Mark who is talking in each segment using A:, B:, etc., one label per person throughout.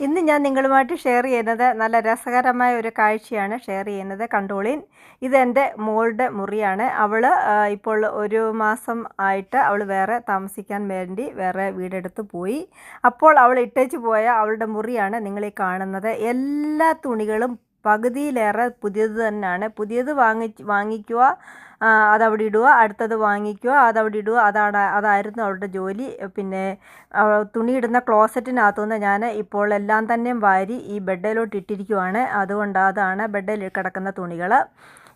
A: ഇന്ന് ഞാൻ നിങ്ങളുമായിട്ട് ഷെയർ ചെയ്യുന്നത് നല്ല രസകരമായ ഒരു കാഴ്ചയാണ് ഷെയർ ചെയ്യുന്നത്. കണ്ടോളിൻ ഇത് എന്റെ മോളുടെ മുറിയാണ്. അവൾ ഇപ്പോൾ ഒരു മാസം ആയിട്ട് അവൾ വേറെ താമസിക്കാൻ വേണ്ടി വേറെ വീടെടുത്ത് പോയി. അപ്പോൾ അവൾ ഇട്ടേച്ച് പോയ അവളുടെ മുറിയാണ് നിങ്ങൾ ഈ കാണുന്നത്. എല്ലാ തുണികളും പകുതിയിലേറെ പുതിയത് തന്നെയാണ്. പുതിയത് വാങ്ങി വാങ്ങിക്കുക അതവിടെ ഇടുക അടുത്തത് വാങ്ങിക്കുക അതവിടെ ഇടുക അതാണ് അതായിരുന്നു അവളുടെ ജോലി. പിന്നെ തുണിയിടുന്ന ക്ലോസറ്റിനകത്തുനിന്ന് ഞാൻ ഇപ്പോൾ എല്ലാം തന്നെയും വാരി ഈ ബെഡിലോട്ട് ഇട്ടിരിക്കുവാണ്. അതുകൊണ്ട് അതാണ് ബെഡിൽ കിടക്കുന്ന തുണികൾ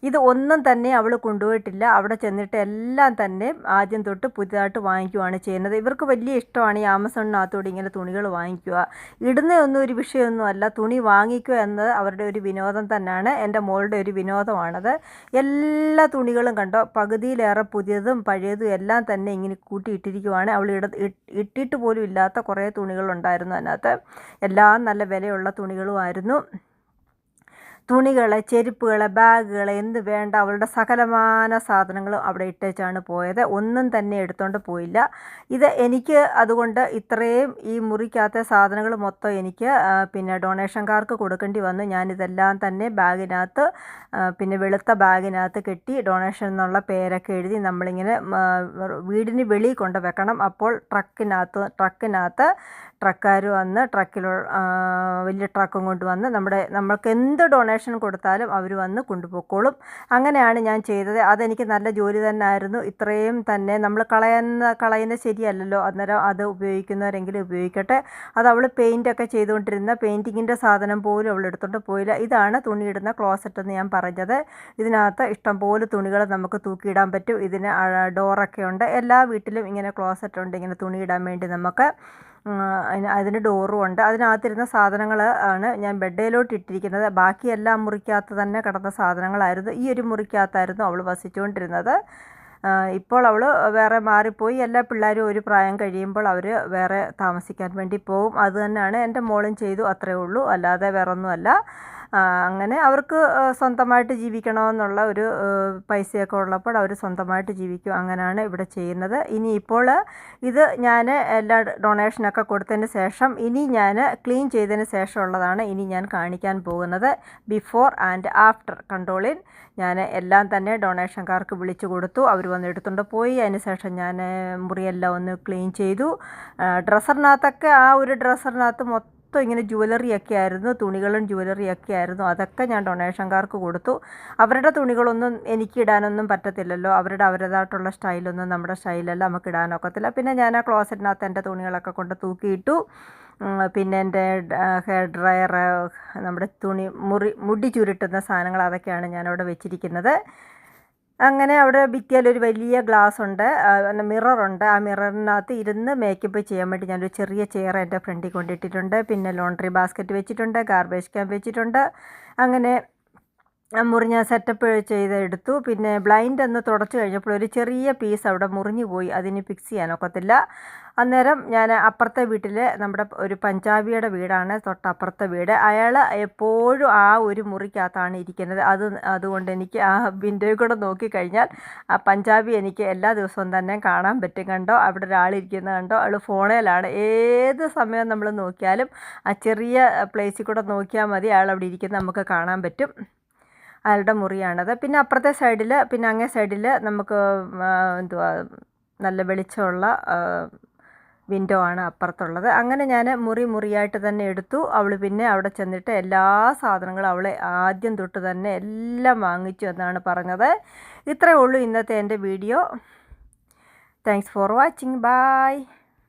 A: ഇത് ഒന്നും തന്നെ അവൾ കൊണ്ടുപോയിട്ടില്ല. അവിടെ ചെന്നിട്ട് എല്ലാം തന്നെ ആദ്യം തൊട്ട് പുതിയതായിട്ട് വാങ്ങിക്കുവാണ് ചെയ്യുന്നത്. ഇവർക്ക് വലിയ ഇഷ്ടമാണ് ഈ ആമസോണിനകത്തോടെ ഇങ്ങനെ തുണികൾ വാങ്ങിക്കുക. ഇടുന്നതൊന്നും ഒരു വിഷയമൊന്നും അല്ല തുണി വാങ്ങിക്കുക എന്നത് അവരുടെ ഒരു വിനോദം തന്നെയാണ്. എന്റെ മോളുടെ ഒരു വിനോദമാണത്. എല്ലാ തുണികളും കണ്ടോ? പകുതിയിലേറെ പുതിയതും പഴയതും എല്ലാം തന്നെ ഇങ്ങനെ കൂട്ടിയിട്ടിരിക്കുവാണ്. അവൾ ഇട ഇട്ടിട്ട് പോലും ഇല്ലാത്ത കുറേ തുണികളുണ്ടായിരുന്നു അതിനകത്ത്. എല്ലാം നല്ല വിലയുള്ള തുണികളുമായിരുന്നു. തുണികൾ ചെരുപ്പുകൾ ബാഗുകൾ എന്ത് വേണ്ട അവളുടെ സകലമാന സാധനങ്ങളും അവിടെ ഇട്ടേച്ചാണ് പോയത്. ഒന്നും തന്നെ എടുത്തുകൊണ്ട് പോയില്ല. ഇത് എനിക്ക് അതുകൊണ്ട് ഇത്രയും ഈ മുറിക്കകത്തെ സാധനങ്ങൾ മൊത്തം എനിക്ക് പിന്നെ ഡൊണേഷൻകാർക്ക് കൊടുക്കേണ്ടി വന്നു. ഞാനിതെല്ലാം തന്നെ ബാഗിനകത്ത് പിന്നെ വെളുത്ത ബാഗിനകത്ത് കെട്ടി ഡൊണേഷൻ എന്നുള്ള പേരൊക്കെ എഴുതി നമ്മളിങ്ങനെ വീടിന് വെളിയിൽ കൊണ്ട് വെക്കണം. അപ്പോൾ ട്രക്കിനകത്ത് ട്രക്കിനകത്ത് ട്രക്കാർ വന്ന് ട്രക്കിൽ വലിയ ട്രക്കും കൊണ്ടുവന്ന് നമ്മുടെ നമ്മൾക്ക് എന്ത് ഡൊണേഷൻ കൊടുത്താലും അവർ വന്ന് കൊണ്ടുപോയിക്കോളും. അങ്ങനെയാണ് ഞാൻ ചെയ്തത്. അതെനിക്ക് നല്ല ജോലി തന്നെ ആയിരുന്നു ഇത്രയും തന്നെ നമ്മൾ കളയുന്ന കളയുന്ന ശരിയല്ലല്ലോ. അന്നേരം അത് ഉപയോഗിക്കുന്നവരെങ്കിലും ഉപയോഗിക്കട്ടെ. അത് അവൾ പെയിന്റൊക്കെ ചെയ്തുകൊണ്ടിരുന്ന പെയിന്റിങ്ങിന്റെ സാധനം പോലും അവൾ എടുത്തുകൊണ്ട് പോയില്ല. ഇതാണ് തുണിയിടുന്ന ക്ലോസറ്റ് എന്ന് ഞാൻ പറഞ്ഞത്. ഇതിനകത്ത് ഇഷ്ടംപോലെ തുണികൾ നമുക്ക് തൂക്കിയിടാൻ പറ്റും. ഇതിന് ഡോറൊക്കെ ഉണ്ട്. എല്ലാ വീട്ടിലും ഇങ്ങനെ ക്ലോസറ്റ് ഉണ്ട്. ഇങ്ങനെ തുണിയിടാൻ വേണ്ടി നമുക്ക്. അതിന് ഡോറും ഉണ്ട്. അതിനകത്തിരുന്ന സാധനങ്ങൾ ആണ് ഞാൻ ബെഡേലോട്ട് ഇട്ടിരിക്കുന്നത് ബാക്കിയെല്ലാം മുറിക്കകത്ത് തന്നെ കിടന്ന സാധനങ്ങളായിരുന്നു. ഈ ഒരു മുറിക്കകത്തായിരുന്നു അവൾ വസിച്ചുകൊണ്ടിരുന്നത്. ഇപ്പോൾ അവൾ വേറെ മാറിപ്പോയി. എല്ലാ പിള്ളേരും ഒരു പ്രായം കഴിയുമ്പോൾ അവർ വേറെ താമസിക്കാൻ വേണ്ടി പോകും അതുതന്നെയാണ് എന്റെ മോളും ചെയ്തു. അത്രയേ ഉള്ളൂ. അല്ലാതെ വേറൊന്നുമല്ല. അങ്ങനെ അവർക്ക് സ്വന്തമായിട്ട് ജീവിക്കണമെന്നുള്ള ഒരു പൈസയൊക്കെ ഉള്ളപ്പോൾ അവർ സ്വന്തമായിട്ട് ജീവിക്കും. അങ്ങനെയാണ് ഇവിടെ ചെയ്യുന്നത്. ഇനി ഇപ്പോൾ ഇത് ഞാൻ എല്ലാ ഡൊണേഷനൊക്കെ കൊടുത്തതിന് ശേഷം ഇനി ഞാൻ ക്ലീൻ ചെയ്തതിന് ശേഷമുള്ളതാണ് ഇനി ഞാൻ കാണിക്കാൻ പോകുന്നത്. ബിഫോർ ആൻഡ് ആഫ്റ്റർ കൺട്രോളിൻ ഞാൻ എല്ലാം തന്നെ ഡൊണേഷൻകാർക്ക് വിളിച്ചു കൊടുത്തു. അവർ വന്ന് എടുത്തുകൊണ്ട് പോയി. അതിന് ശേഷം ഞാൻ മുറിയെല്ലാം ഒന്ന് ക്ലീൻ ചെയ്തു. ഡ്രസ്സറിനകത്തൊക്കെ ആ ഒരു ഡ്രസ്സറിനകത്ത് മൊത്തം മൊത്തം ഇങ്ങനെ ജുവലറിയൊക്കെ ആയിരുന്നു. തുണികളും ജുവലറിയൊക്കെ ആയിരുന്നു. അതൊക്കെ ഞാൻ ഡൊണേഷൻകാർക്ക് കൊടുത്തു. അവരുടെ തുണികളൊന്നും എനിക്ക് ഇടാനൊന്നും പറ്റത്തില്ലല്ലോ. അവരുടെ അവരുടേതായിട്ടുള്ള സ്റ്റൈലൊന്നും നമ്മുടെ സ്റ്റൈലല്ല നമുക്ക് ഇടാനൊക്കത്തില്ല പിന്നെ ഞാൻ ആ ക്ലോസറ്റിനകത്ത് എന്റെ തുണികളൊക്കെ കൊണ്ട് തൂക്കിയിട്ടു പിന്നെ എന്റെ ഹെയർ ഡ്രയർ നമ്മുടെ തുണി മുറി മുടി ചുരുട്ടുന്ന സാധനങ്ങൾ അതൊക്കെയാണ് ഞാനവിടെ വെച്ചിരിക്കുന്നത്. അങ്ങനെ അവിടെ ഒരു വലിയ ഗ്ലാസ് ഉണ്ട്. മിററുണ്ട് ആ മിററിനകത്ത് ഇരുന്ന് മേക്കപ്പ് ചെയ്യാൻ വേണ്ടി ഞാനൊരു ചെറിയ ചെയർ എന്റെ ഫ്രണ്ടിൽ കൊണ്ടിട്ടിട്ടുണ്ട്. പിന്നെ ലോണ്ടറി ബാസ്ക്കറ്റ് വെച്ചിട്ടുണ്ട് ഗാർബേജ് ക്യാൻ വെച്ചിട്ടുണ്ട്. അങ്ങനെ മുറി ഞാൻ സെറ്റപ്പ് ചെയ്ത് എടുത്തു. പിന്നെ ബ്ലൈൻഡ് ഒന്ന് തുടച്ചു കഴിഞ്ഞപ്പോൾ ഒരു ചെറിയ പീസ് അവിടെ മുറിഞ്ഞു പോയി. അതിന് ഫിക്സ് ചെയ്യാൻ ഒക്കത്തില്ല. അന്നേരം ഞാൻ അപ്പുറത്തെ വീട്ടിൽ നമ്മുടെ ഒരു പഞ്ചാബിയുടെ വീടാണ്. തൊട്ടപ്പുറത്തെ വീട്. അയാൾ എപ്പോഴും ആ ഒരു മുറിക്കകത്താണ് ഇരിക്കുന്നത്. അത് അതുകൊണ്ട് എനിക്ക് ആ വിൻഡോയിൽ കൂടെ നോക്കിക്കഴിഞ്ഞാൽ ആ പഞ്ചാബി എനിക്ക് എല്ലാ ദിവസവും തന്നെ കാണാൻ പറ്റും. കണ്ടോ? അവിടെ ഒരാളിരിക്കുന്നത് കണ്ടോ? അവൾ ഫോണിലാണ്. ഏത് സമയം നമ്മൾ നോക്കിയാലും ആ ചെറിയ പ്ലേസിൽ കൂടെ നോക്കിയാൽ മതി. അയാൾ അവിടെ ഇരിക്കുന്നത് നമുക്ക് കാണാൻ പറ്റും. അയാളുടെ മുറിയാണത്. പിന്നെ അപ്പുറത്തെ സൈഡിൽ പിന്നെ അങ്ങേ സൈഡിൽ നമുക്ക് എന്തുവാ നല്ല വെളിച്ചമുള്ള വിൻഡോ ആണ് അപ്പുറത്തുള്ളത്. അങ്ങനെ ഞാൻ മുറി മുറിയായിട്ട് തന്നെ എടുത്തു. അവൾ പിന്നെ അവിടെ ചെന്നിട്ട് എല്ലാ സാധനങ്ങളും അവളെ ആദ്യം തൊട്ട് തന്നെ എല്ലാം വാങ്ങിച്ചു എന്നാണ് പറഞ്ഞത്. ഇത്രയേ ഉള്ളൂ ഇന്നത്തെ എന്റെ video. Thanks for watching bye